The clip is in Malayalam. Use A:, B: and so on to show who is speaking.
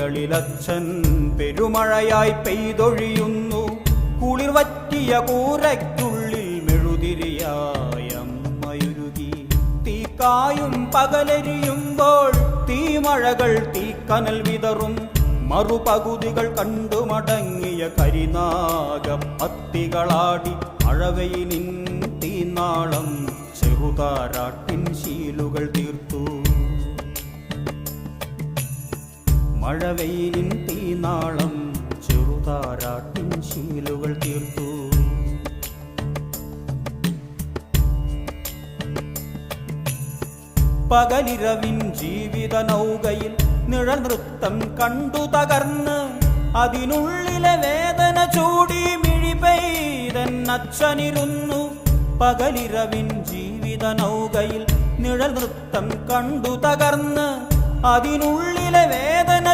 A: ളിലച്ഛൻ പെരുമഴയായി പെയ്തൊഴിയുന്നു. കുളിർ വറ്റിയ കൂരയ്ക്കുള്ളിൽ മെഴുതിരിയായ അമ്മയുരുകി തീക്കായും പകലരിയുമ്പോൾ തീമഴകൾ തീക്കനൽ വിതറും. മറുപകുതികൾ കണ്ടു മടങ്ങിയ കരിനാഗ പത്തികളാടി മഴവെയിലിൻ തീനാളം. ചെറുതാരാട്ടിൻ ശീലുകൾ തീർത്തു. മഴവെയിലിൻ തീനാളം ചെറുതാരാട്ടിൻ ശീലുകൾ തീർത്തു. പകലിരവിൻ ജീവിത നൗകയിൽ നിഴൽ നൃത്തം കണ്ടു തകർന്ന് അതിനുള്ളിലെ വേദന ചൂടി മിഴി പെയ്തൻ അച്ഛനിരുന്നു. പകലിരവിൻ ജീവിത നൗകയിൽ നിഴൽ നൃത്തം കണ്ടു തകർന്ന് അതിനുള്ളിലെ വേദന